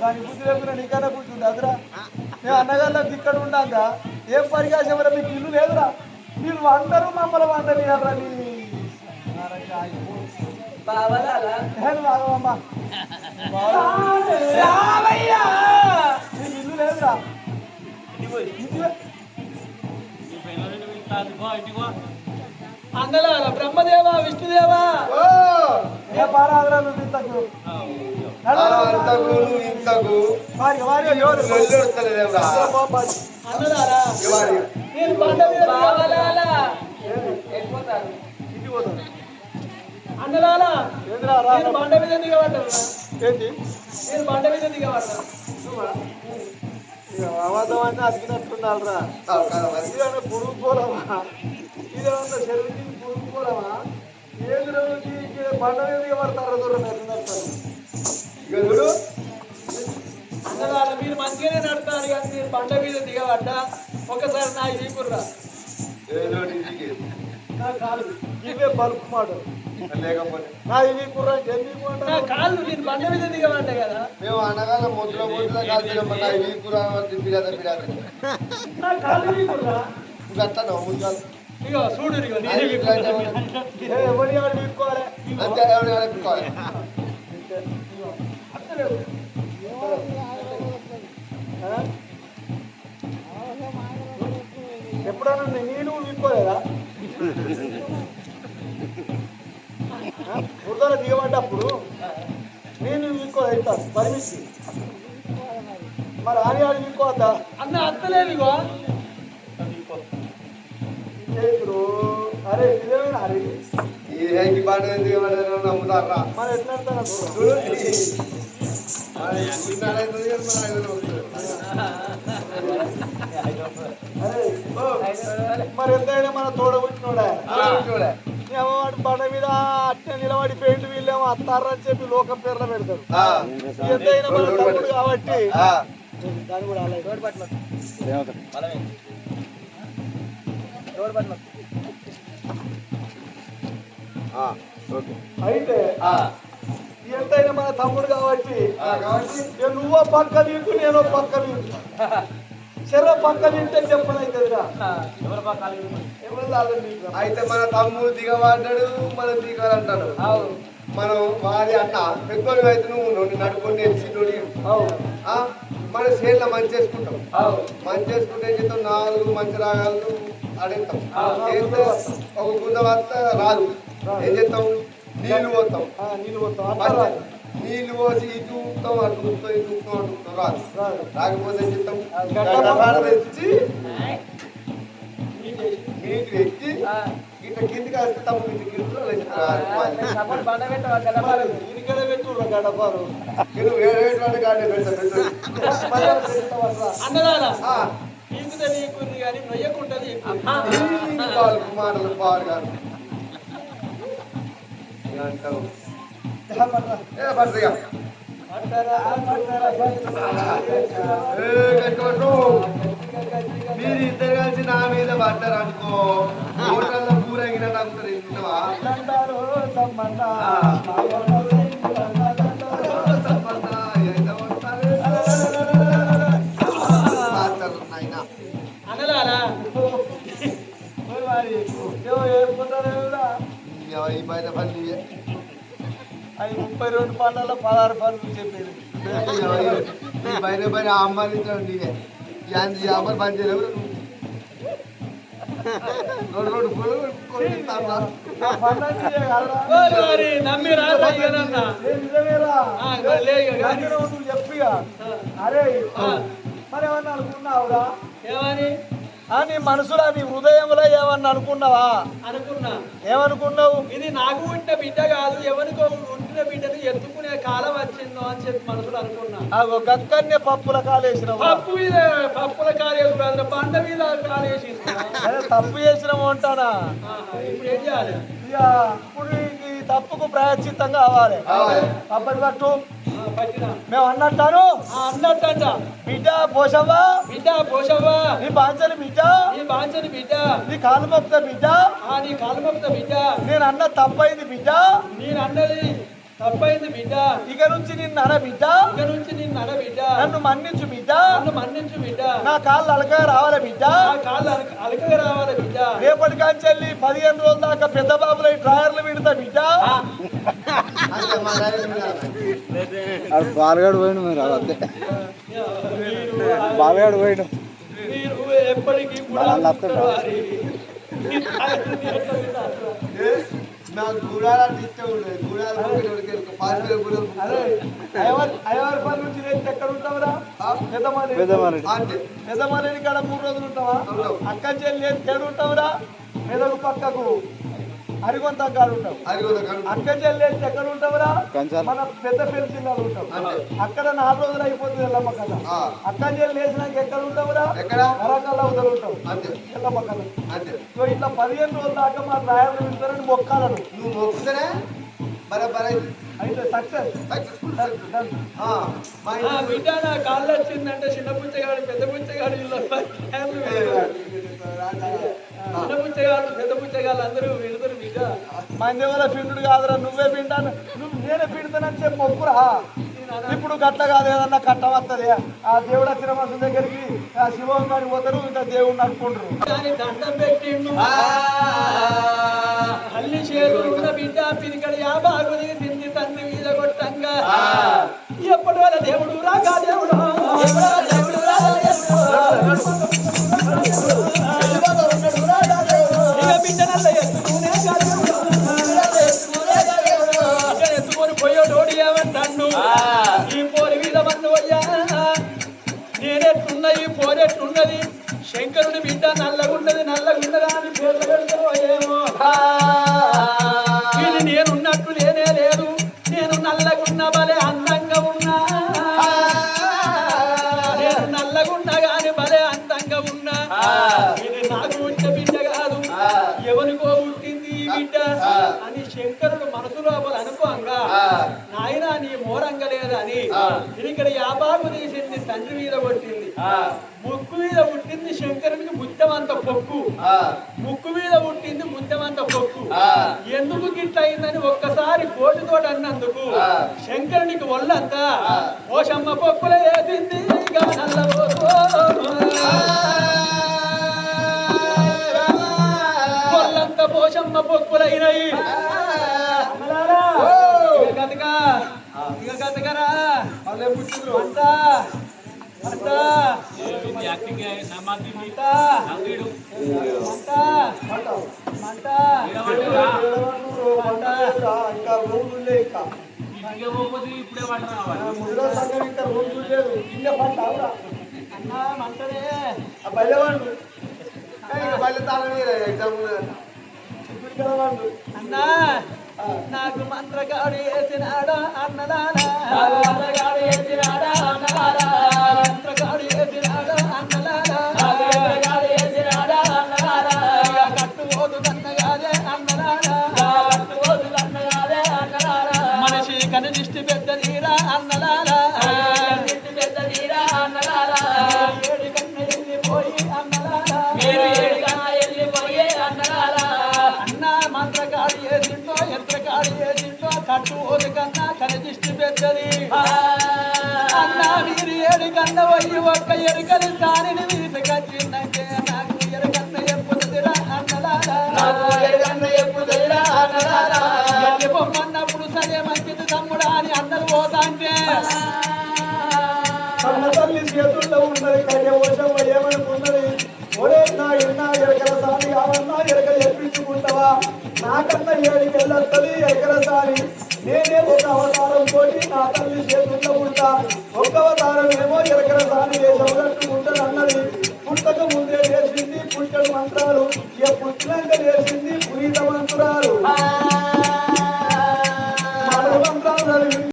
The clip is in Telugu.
దాని బుద్ధి లేకుండా నీకన్నా కూర్చుంది అదురా మేము అన్నగాళ్ళకి ఇక్కడ ఉండాక ఏం పరికాశం రా మీకు ఇల్లు లేదురా మీరు అందరూ మమ్మల్ని వండని రా నీ ఇల్లు లేదురా ఇంటివే. అన్నలాల బ్రహ్మదేవ విష్ణుదేవా. నేను బండ మీద ఏంద్రా? రా నేను బండ మీద దిగబడ్డాను ఏంటి నేను బండ మీద దిగబడ్డాను అంటే అతికినట్టున్నారా పురుగు పోలమా? ఇదేమన్నా చెరువుకి పురుగు పోలమా ఏది రోజుకి బండ మీద దూరం మీరు మంచిగానే నడతారు కానీ నేను బండ మీద దిగబడ్డా ఒకసారి నా ఈకుర్రా నా ఇవే బల్బు మాట లేకపోతే? నా ఇవి కుర్ర నా కాళ్ళు నేను బండ మీద దిగబడ్డా కదా? మేము అనగానే ముద్ర ముద్ర కాల్చిన ఈ కూర తిప్పిగా తిప్పిగా నా కాళ్ళు ఈకుర్రా ఇంకా అట్లా ముద్రాలు ఇగో చూడు నేను ఎవరి ఆడు వీక్కోవాలి అంతే ఎవరు కలుపుకోవాలి అత్తలేదు ఎప్పుడన్నా నేను వీక్కోలేదా బురదల దిగబడ్డప్పుడు నేను వీక్కోలేదు అవుతాను పరిమితి. మరి ఆడి ఆడి వీక్కోవద్దా అన్న అత్తలేదు ఇగో. అరే నిజమేనా అరే ఈ నమ్ముతారా? మరి ఎట్లా వెళ్తాను చూడు. మరి ఉన్నాడైతే మన తోడబుట్టినోడా వాడు బండ మీద అట్టే నిలబడి పెయింట్ వీళ్ళేమో అత్తారని చెప్పి లోకం పేర్ల పెడతారు. ఆ. ఎంతైనా మన తమ్ముడు కాబట్టి ఆ. దాన్ని కూడా. ఓకే అయితే ఆ. ఎంతైనా మన తమ్ముడు కాబట్టి నువ్వో పక్క వీకు నేనో పక్క వీకు చెరో పక్క వింటే చెప్పనైతుందిరా. నీకు అయితే మన తమ్ముడు దిగబడ్డాడు మన దిగాలంటాడు అవును. మనం వారి అన్న పెద్దోడు అయితే నువ్వు నువ్వు నడుకొని చిన్నోడి అవును. మన చేనులో మంచి చేసుకుంటాం అవును. మంచి చేసుకుంటే ఏం చేస్తాం నాలుగు మంచి రాగాలు అడుగుతాం చేస్తే ఒక వస్త రాదు ఏం చేస్తాం నీళ్ళు పోతాం నీళ్ళు పోతాం. నీళ్ళు పోసి ఇటు ఊపుతాం అటు ఊపుతాం ఇటు ఊపుతాం అటు ఊపుతాం రాదు. రాకపోతే ఏం చేస్తాం తెచ్చి నీటి పెట్టి ఆ. ఇట్లా కిందికి వస్తే తమ్ముడు ఇటు కింద సపోర్ట్ బండ పెట్టవా గడపాలి ఇదికడే పెట్టుర్రా గడపారు పెడతా పెడతా నీకుతే నీకుంది కానీ నొయ్యకుంటది. అంటావు. మీరు ఇద్దరు కలిసి నా మీద పడ్డారు అనుకో హోటల్లో కూర గిన నమ్ముతారు ఈ బయట పని అది ముప్పై రెండు పళ్ళలో పదహారు పనులు చెప్పేది. ఈ బయట బయట అమ్మాయి నీవే ఈ అమ్మాయి పని చేయలేవు రెండు రెండు చెప్పిగా అరే. మరి ఏమన్నా అనుకున్నావురా? ఏమని? నీ మనసులో నీ హృదయంలో ఏమన్నా అనుకున్నావా? అనుకున్నా. ఏమనుకున్నావు? ఇది నాకు పుట్టిన బిడ్డ కాదు ఎవరికో పుట్టిన బిడ్డని ఎత్తుకునే కాలం వచ్చిందో అని చెప్పి మనసులో అనుకున్నా. ఆ గక్కన్నే పప్పుల కాలేసినావు? పప్పు మీద పప్పుల కాలేసి బ్రదర్ బండ మీద కాలేసి. తప్పు చేసినాము అంటానా? ఇప్పుడు ఏం చేయాలి? ఇక ఇప్పుడు ఈ తప్పుకు ప్రాయశ్చిత్తం కావాలి. కావాలి. అప్పటి పట్టు. మేము అన్నట్టాను? ఆ, అన్నట్టంట. బిడ్డ పోషవ్వా? బిడ్డ పోషవ్వా? నీ బాంచని బిడ్డ? నీ బాంచని బిడ్డ? నీ కాలు మొక్త బిడ్డ? ఆ నీ కాలుమొక్త బిడ్డ? నేను అన్న తప్పైంది బిడ్డ? నేను అన్నది తప్పైంది బిడ్డ. ఇక నుంచి నిన్ను అన బిడ్డ. ఇక నుంచి నిన్ను అడ బిడ్డ. నన్ను మన్నించు బిడ్డ. నన్ను మన్నించు బిడ్డ. నా కాళ్ళు అలక రావాలి బిడ్డ. నా కాళ్ళు అలక అలకగా రావాలి బిడ్డ. రేపటి కాంచెల్లి పదిహేను రోజుల దాకా పెద్ద బాబుల డ్రాయర్లు విడతా బిడ్డ. బాలగాడు పోయిన మీరు అదే. బాలగాడు పోయిన మీరు ఎప్పటికీ నాకు గుడాలు అంటే ఇష్టం ఉండదు అరే అయ్యవారి పని నుంచి నేను ఎక్కడ ఉంటావురా? పెద్దమాలి పెద్దమాలి. అంటే? పెద్దమాలేని కాడ మూడు రోజులు ఉంటావా? ఉంటాం. అక్క చెల్లి ఏడు ఉంటావురా? మెదడు పక్కకు. అరిగొంత కాడు కను అక్క చెల్లి ఎక్కడ ఉంటావురా కంచాలు. మన పెద్ద పెళ్ళి జిల్లాలో ఉంటాం. అక్కడ నాలుగు రోజులు అయిపోతుంది ఎల్లమ్మ కథ ఆ. అక్క చెల్లి వేసినాక ఎక్కడ ఉంటావురా ఎక్కడ? వరకాల అవతల అంతే ఎల్లమ్మ కథ అంతే సో ఇట్లా పదిహేను రోజుల దాకా మా డ్రాయర్లు వింటారని మొక్కాలను నువ్వు మొక్కుతేనే అయితే సక్సెస్ బిడ్డ నా కాళ్ళు వచ్చిందంటే చిన్న పుచ్చగాడు పెద్ద పుచ్చగాడు ఇల్లు చిన్న పుచ్చగాడు పెద్ద పుచ్చగాళ్ళు అందరూ విడుదరు బిడ్డ మంది వల్ల పిండుడు కాదురా నువ్వే పిండాను. నువ్వు నేనే పిండుతానని చెప్పి మొక్కురా ఇప్పుడు గట్ల కాదు ఏదన్నా కట్ట వస్తుంది ఆ దేవుడు వచ్చిన దగ్గరికి ఆ శివం గారి పోతారు ఇంకా దేవుడిని అనుకుంటారు దండం పెట్టిండు. తల్లి చేతులు ఉన్న బిడ్డ పిరికడ యాబాగు తీసింది తండ్రి మీద కొట్టంగా. ఎప్పటి వల్ల దేవుడు రాగా దేవుడు? ఎప్పటి వల్ల దేవుడు రాగా దేవుడు. ఈ పోరెట్టున్నది. శంకరుని బిడ్డ నల్లగున్నది నల్లగున్నదా అని పేర్లు ఏమో ఇది నేనున్నట్టు లేనే లేదు. నేను నల్లగున్న భలే అందంగా ఉన్నా. నేను నల్లగున్నా గాని భలే అందంగా ఉన్నా. ఇది నాకు పుట్టిన బిడ్డ కాదు. ఎవరికో పుట్టింది ఈ బిడ్డ అని శంకరుడు మనసు లోపల అనుకోంగా నాయన నీ మోరంగా లేదని ఇక్కడ యాబాబు తీసింది తండ్రి మీద కొట్టింది. ముక్కు మీద పుట్టింది శంకరునికి ముత్యమంత పొక్కు. ముక్కు మీద పుట్టింది ముత్యమంత పొక్కు. ఎందుకు గిట్ల అయిందని ఒక్కసారి కోటితో అన్నందుకు. శంకరునికి ఒళ్ళంతా. ఓషమ్మ పొక్కులే వేసింది. ఒళ్ళంతా పోషమ్మ పొక్కులైనయి. ఇక గతగా ఇక అంట అంట మంట. ఇంకా రూములు లే ఇంకా ముదిరా సంఘం ఇంకా రూములు లేదు ఇల్లే పంట అవురా అన్న మంటనే. ఆ బయలువాడు ఇంకా బయట తాళం ఎగ్జామ్ ఇప్పుడు కలవాడు అన్నా. నాకు మంత్రగాడు వేసినాడా అన్నదానా? మంత్రగాడు వేసినాడా అన్నదానా? మంత్రగాడు వేసిందో కట్టు ఓది కన్నా కనిదిష్టి పెద్దది. అన్న మీరు ఏడు కన్న పోయి ఒక్క ఎరుకని దానిని వీసుకొచ్చిందంటే నాకు ఎరుకన్న ఎప్పుడుదిరా అన్నలారా? ఎల్లి పొమ్మన్నప్పుడు సరే మంచిది తమ్ముడా అని అందరు పోతాంటే. కన్న తల్లి చేతుల్లో ఉన్నది కయ్య వర్షం ఏమనుకున్నది? ఒరే నా ఎన్నా ఎరకల సాని అవన్నా ఎరక చెప్పించుకుంటావా నాకన్నా ఏడు కళ్ళత్తది ఎగరసారి నేనే ఒక అవతారం తోటి నా తల్లి చేతుల్లో ఉంటా ఒక అవతారం ఏమో ఎరకరసారి వేసవగట్టుకుంటాను అన్నది. పుట్టక ముందే చేసింది పుట్టడు మంత్రాలు. ఇక పుట్టినాక చేసింది పునీత మంత్రాలు. మంత్రాలు చదివి